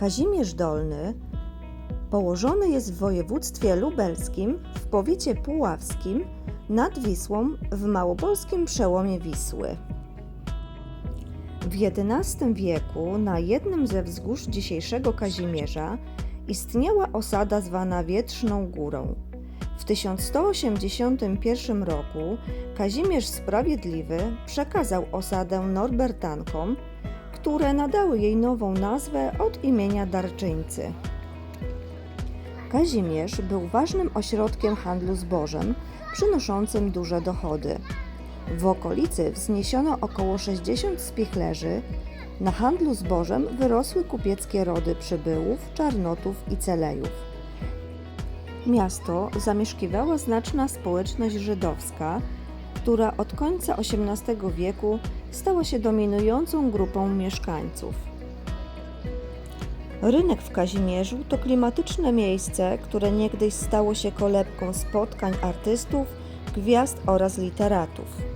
Kazimierz Dolny położony jest w województwie lubelskim, w powiecie puławskim, nad Wisłą, w małopolskim przełomie Wisły. W XI wieku na jednym ze wzgórz dzisiejszego Kazimierza istniała osada zwana Wietrzną Górą. W 1181 roku Kazimierz Sprawiedliwy przekazał osadę Norbertankom, które nadały jej nową nazwę od imienia darczyńcy. Kazimierz był ważnym ośrodkiem handlu zbożem, przynoszącym duże dochody. W okolicy wzniesiono około 60 spichlerzy. Na handlu zbożem wyrosły kupieckie rody przybyłów, czarnotów i celejów. Miasto zamieszkiwała znaczna społeczność żydowska, która od końca XVIII wieku stała się dominującą grupą mieszkańców. Rynek w Kazimierzu to klimatyczne miejsce, które niegdyś stało się kolebką spotkań artystów, gwiazd oraz literatów.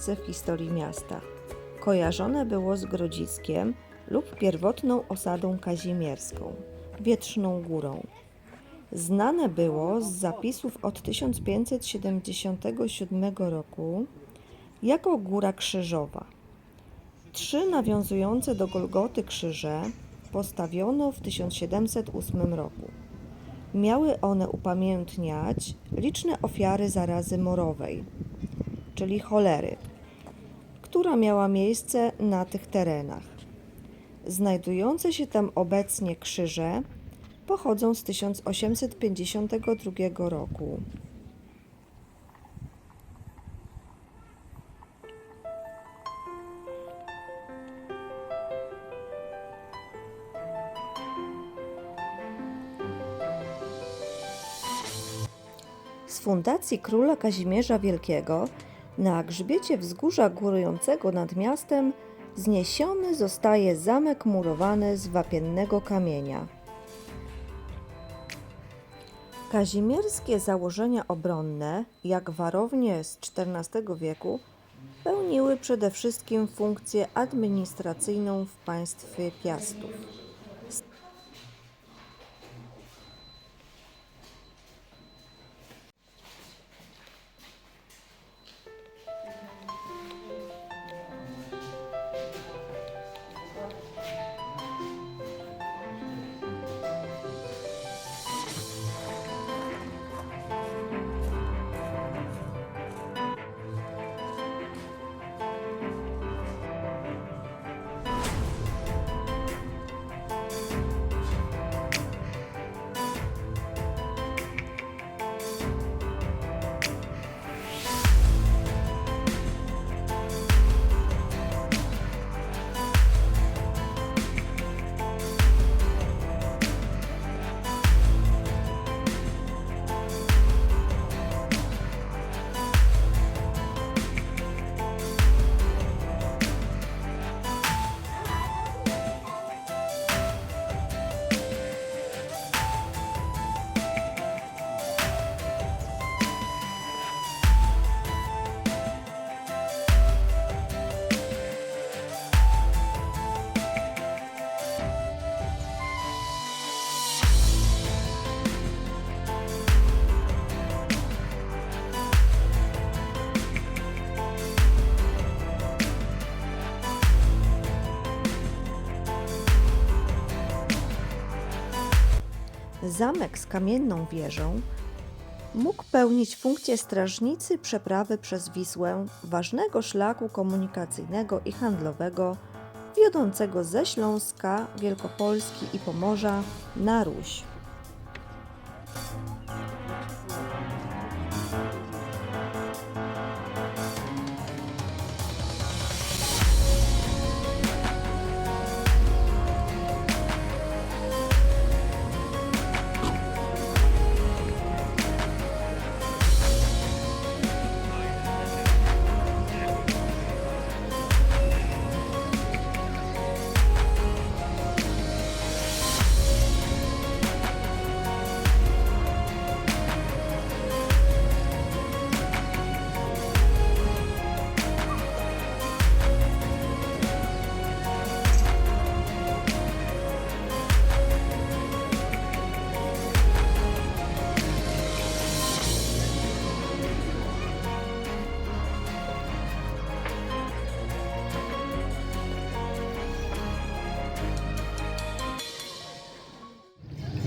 Miejsce w historii miasta. Kojarzone było z Grodziskiem lub pierwotną osadą kazimierską, Wietrzną Górą. Znane było z zapisów od 1577 roku jako Góra Krzyżowa. Trzy nawiązujące do Golgoty krzyże postawiono w 1708 roku. Miały one upamiętniać liczne ofiary zarazy morowej, czyli cholery, która miała miejsce na tych terenach. Znajdujące się tam obecnie krzyże pochodzą z 1852 roku. Z fundacji króla Kazimierza Wielkiego na grzbiecie wzgórza górującego nad miastem zniesiony zostaje zamek murowany z wapiennego kamienia. Kazimierskie założenia obronne, jak warownie z XIV wieku, pełniły przede wszystkim funkcję administracyjną w państwie Piastów. Zamek z kamienną wieżą mógł pełnić funkcję strażnicy przeprawy przez Wisłę, ważnego szlaku komunikacyjnego i handlowego wiodącego ze Śląska, Wielkopolski i Pomorza na Ruś.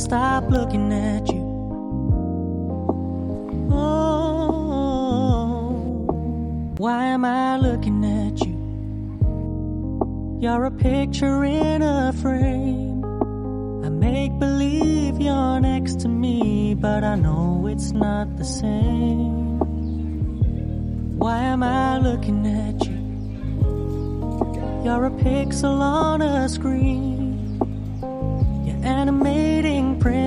stop looking at you. Oh, why am I looking at you? You're a picture in a frame. I make believe you're next to me, but I know it's not the same. Why am I looking at you? You're a pixel on a screen. Your animating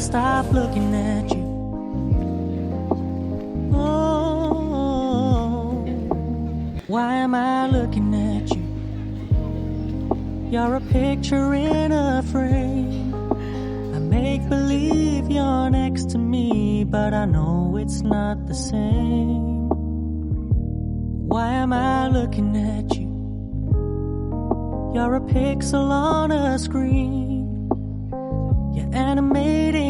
Oh, stop looking at you. Oh, why am I looking at you? You're a picture in a frame. I make believe you're next to me, but I know it's not the same. Why am I looking at you? You're a pixel on a screen. You're animating